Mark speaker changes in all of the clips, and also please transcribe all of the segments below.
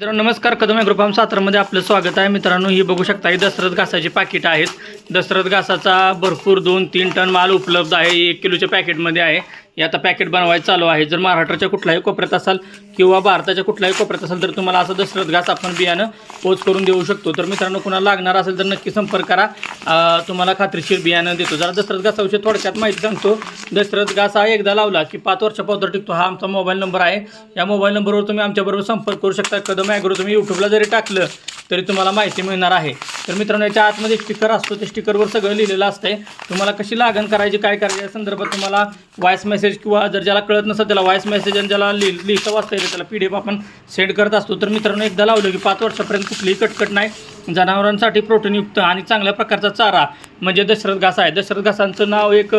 Speaker 1: मित्रांनो नमस्कार. Kadam agro form सातारामध्ये आपलं स्वागत आहे. मित्रांनो ही बघू शकता ही दसरथ घासाची पाकिट आहेत. दसरथ घासाचा भरपूर दोन तीन टन माल उपलब्ध आहे. एक किलोच्या पॅकेटमध्ये आहे. हे आता पॅकेट बनवायचं चालू आहे. जर महाराष्ट्राच्या कुठल्याही कोपऱ्यात असाल किंवा भारताच्या कुठल्याही कोपऱ्यात असाल तर तुम्हाला असं दशरथ घास आपण बियाणं पोच करून देऊ शकतो. तर मित्रांनो कुणाला लागणार असेल तर नक्की संपर्क करा. तुम्हाला खात्रीशीर बियाणं देतो. जरा दशरथ घासाविषयी थोडक्यात माहिती सांगतो. दशरथ घास हा एकदा लावला की पाच वर्षापासून टिकतो. हा आमचा मोबाईल नंबर आहे. या मोबाईल नंबरवर तुम्ही आमच्याबरोबर संपर्क करू शकता. कदम ॲग्रो तुम्ही यूट्यूबला जरी टाकलं तरी तुम्हाला माहिती मिळणार आहे. तर मित्रांनो याच्या आतमध्ये स्टिकर असतो. त्या स्टिकरवर सगळं लिहिलेलं असतंय. तुम्हाला कशी लागण करायची काय करायची या संदर्भात तुम्हाला व्हॉइस मेसेज किंवा जर ज्याला कळत नसेल त्याला व्हॉइस मेसेज आणि ज्याला लि लिहिता वाचता येतं त्याला पी डी एफ आपण सेंड करत असतो. तर मित्रांनो एकदा लावलं की पाच वर्षापर्यंत कुठलीही कटकट नाही. जनावरांसाठी प्रोटीनयुक्त आणि चांगल्या प्रकारचा चारा म्हणजे दशरथ घास आहे. दशरथ घासांचं नाव एक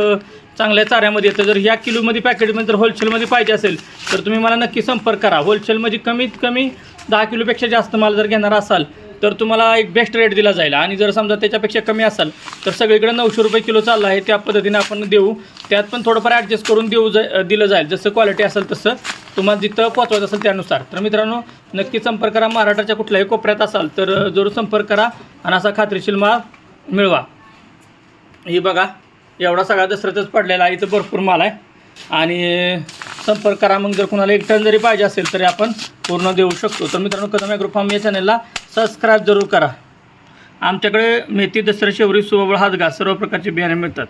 Speaker 1: चांगल्या चाऱ्यामध्ये येतं. जर ह्या किलोमध्ये पॅकेटमध्ये जर होलसेलमध्ये पाहिजे असेल तर तुम्ही मला नक्की संपर्क करा. होलसेलमध्ये कमीत कमी दहा किलोपेक्षा जास्त माल जर घेणार असाल तर तुम्हाला एक बेस्ट रेट दिला जाईल. आणि जर समजा त्याच्यापेक्षा कमी असाल तर सगळीकडे नऊशे रुपये किलो चालला आहे त्या पद्धतीने आपण देऊ. त्यात पण थोडंफार ॲडजस्ट करून देऊ जा दिलं जाईल. जसं क्वालिटी असेल तसं तुम्हाला जिथं पोचवायचं असेल त्यानुसार. तर मित्रांनो नक्की संपर्क करा. महाराष्ट्राच्या कुठल्याही कोपऱ्यात असाल तर जरूर संपर्क करा आणि असा खात्रीशील माल मिळवा. ही बघा एवढा सगळा दसऱ्यातच पडलेला आहे. इथं भरपूर माल आहे. आणि संपर्क करा. मग जर कुणाला एक टन जरी पाहिजे असेल तरी आपण पूर्ण देऊ शकतो. तर मित्रांनो कदम ॲग्रो फार्म या चॅनलला सबस्क्राईब जरूर करा. आमच्याकडे मेथी दसरा शेवरी सुवबळ हातगा सर्व प्रकारचे बियाणे मिळतात.